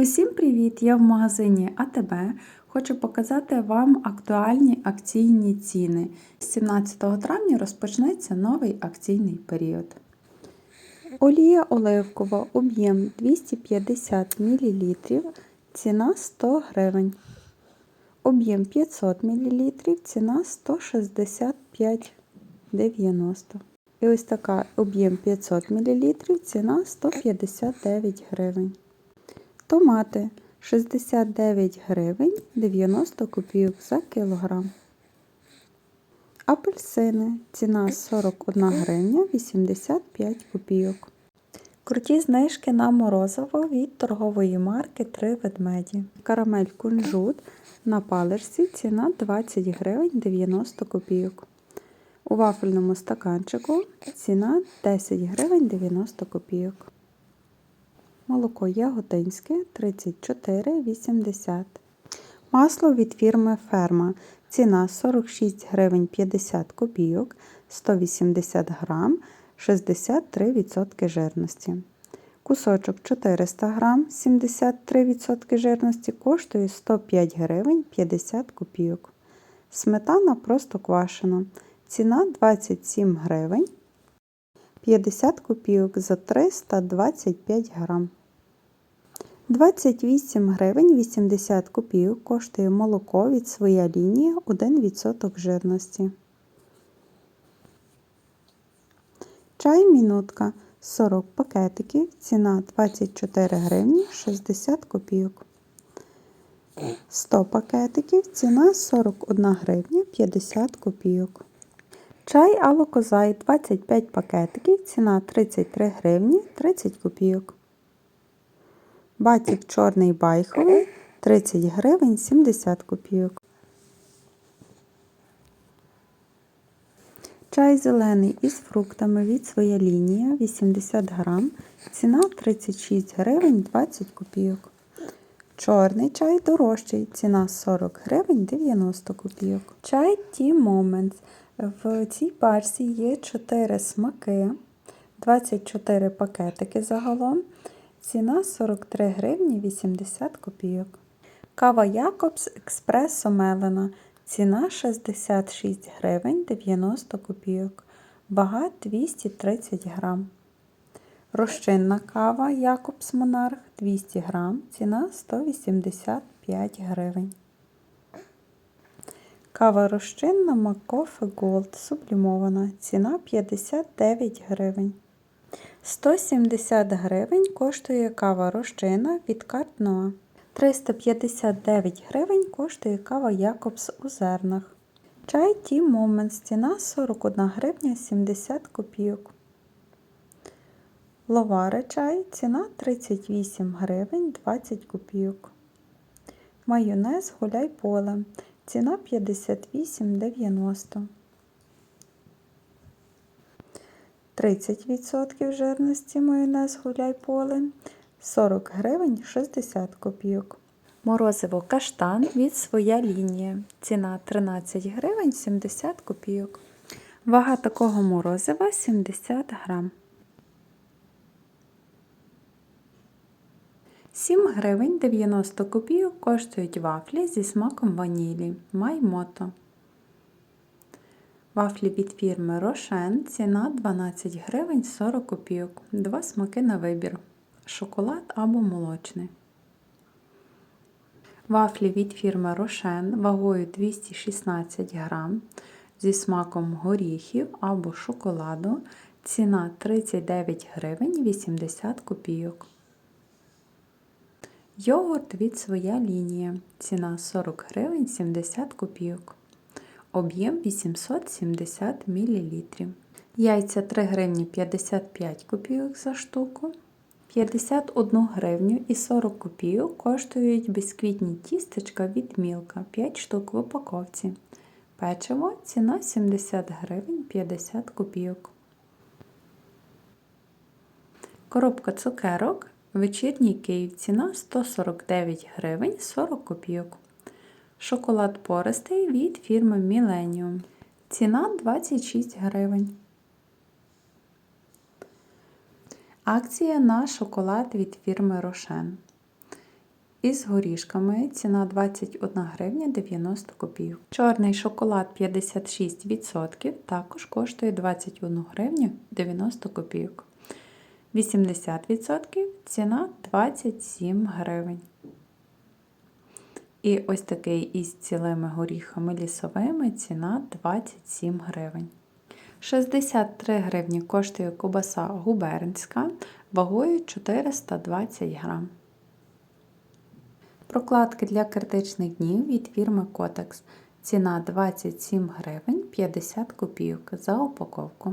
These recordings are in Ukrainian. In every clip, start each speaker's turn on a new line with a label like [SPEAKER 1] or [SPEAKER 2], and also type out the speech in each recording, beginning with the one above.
[SPEAKER 1] Усім привіт! Я в магазині АТБ. Хочу показати вам актуальні акційні ціни. З 17 травня розпочнеться новий акційний період. Олія оливкова, об'єм 250 мл, ціна 100 гривень. Об'єм 500 мл, ціна 165,90. І ось така об'єм 500 мл, ціна 159 гривень. Томати 69 гривень 90 копійок за кілограм. Апельсини ціна 41 гривня 85 копійок. Круті знижки на морозиво від торгової марки 3 ведмеді. Карамель кунжут на паличці ціна 20 гривень 90 копійок. У вафельному стаканчику ціна 10 гривень 90 копійок. Молоко яготинське 34,80. Масло від фірми Ферма. Ціна 46 гривень 50 копійок, 180 грам, 63% жирності. Кусочок 400 грам, 73% жирності коштує 105 гривень 50 копійок. Сметана просто квашена. Ціна 27 гривень 50 копійок за 325 грам. 28 гривень 80 копійок коштує молоко від своя лінія 1% жирності. Чай мінутка 40 пакетиків, ціна 24 гривні 60 копійок. 100 пакетиків, ціна 41 гривня 50 копійок. Чай Алокозай 25 пакетиків, ціна 33 гривні 30 копійок. Батік чорний байховий 30 гривень 70 копійок. Чай зелений із фруктами від своя лінія 80 грам. Ціна 36 гривень 20 копійок. Чорний чай дорожчий. Ціна 40 гривень 90 копійок. Чай Tea Moments. В цій пачці є 4 смаки, 24 пакетики загалом. Ціна 43 гривні 80 копійок. Кава Якобс Експресо Мелена. Ціна 66 гривень 90 копійок. Вага 230 грам. Розчинна кава Якобс Монарх 200 грам. Ціна 185 гривень. Кава розчинна Макофе Голд сублімована. Ціна 59 гривень. 170 гривень коштує кава розчина від Картноа. 359 гривень коштує кава Якобс у зернах. Чай Ті Момент. Ціна 41 гривня 70 копійок. Ловаре чай. Ціна 38 гривень 20 копійок. Майонез гуляй поле. Ціна 58,90. 30% жирності майонез гуляй поле 40 гривень 60 копійок. Морозиво каштан від своя лінія. Ціна 13 гривень 70 копійок. Вага такого морозива 70 грам. 7 гривень 90 копійок коштують вафлі зі смаком ванілі. Маймото. Вафлі від фірми Рошен. Ціна 12 гривень 40 копійок. Два смаки на вибір. Шоколад або молочний. Вафлі від фірми Рошен вагою 216 грам зі смаком горіхів або шоколаду. Ціна 39 гривень 80 копійок. Йогурт від своя лінія. Ціна 40 гривень 70 копійок. Об'єм 870 мл. Яйця 3 гривні 55 копійок за штуку. 51 гривню і 40 копійок коштують бісквітні тістечка від Мілка 5 штук в упаковці. Печиво ціна 70 гривень 50 копійок. Коробка цукерок Вечірній Київ ціна 149 гривень 40 копійок. Шоколад пористий від фірми Millennium. Ціна 26 гривень. Акція на шоколад від фірми Рошен. із горішками. Ціна 21 гривня 90 копійок. Чорний шоколад 56% також коштує 21 гривню 90 копійок. 80% ціна 27 гривень. І ось такий із цілими горіхами лісовими ціна 27 гривень. 63 гривні коштує кобаса губернська вагою 420 грам. Прокладки для критичних днів від фірми Котекс. Ціна 27 гривень 50 копійок за упаковку.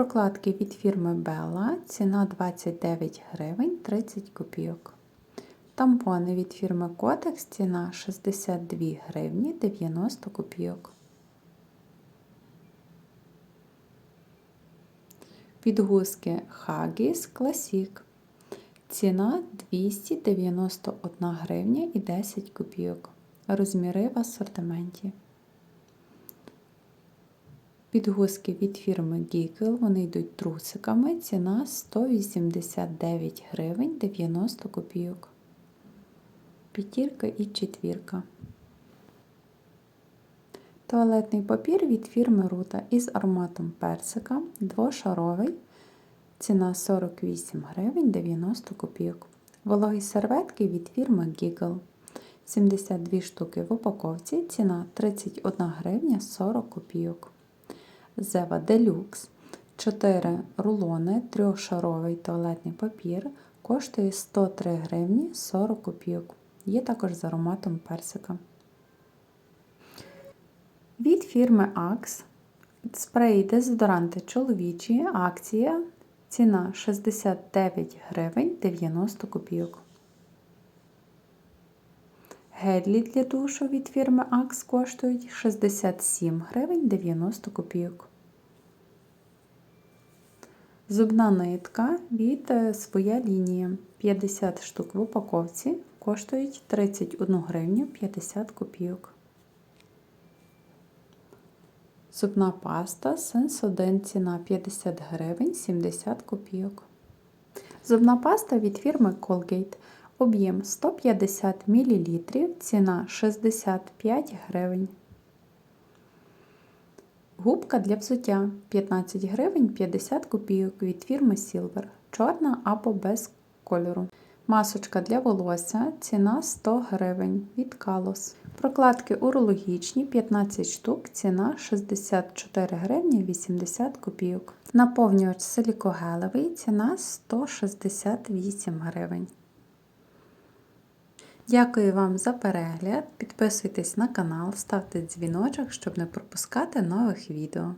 [SPEAKER 1] Прокладки від фірми Bella. Ціна 29 гривень 30 копійок. Тампони від фірми Котекс. Ціна 62 гривні 90 копійок. Підгузки Haggis Classic. Ціна 291 гривня і 10 копійок. Розміри в асортименті. Підгузки від фірми Giggle, вони йдуть трусиками. Ціна 189 гривень 90 копійок. П'ятірка і четвірка. Туалетний папір від фірми Рута із ароматом персика, двошаровий, ціна 48 гривень 90 копійок. Вологі серветки від фірми Giggle. 72 штуки в упаковці, ціна 31 гривня 40 копійок. Зева Deluxe. 4 рулони, трьохшаровий туалетний папір коштує 103 гривні 40 копійок. Є також з ароматом персика. Від фірми Axe спреї дезодоранти чоловічі. Акція. Ціна 69 гривень 90 копійок. Гедлі для душу від фірми Axe коштують 67 гривень 90 копійок. Зубна нитка від своя лінія 50 штук в упаковці коштують 31 гривню 50 копійок. Зубна паста Sensodyne ціна 50 гривень 70 копійок. Зубна паста від фірми Colgate. Об'єм 150 мл, ціна 65 гривень. Губка для взуття 15 гривень 50 копійок від фірми Silver. Чорна або без кольору. Масочка для волосся ціна 100 гривень від Калос. Прокладки урологічні 15 штук, ціна 64 гривні 80 копійок. Наповнювач силікогелевий ціна 168 гривень. Дякую вам за перегляд. Підписуйтесь на канал, ставте дзвіночок, щоб не пропускати нових відео.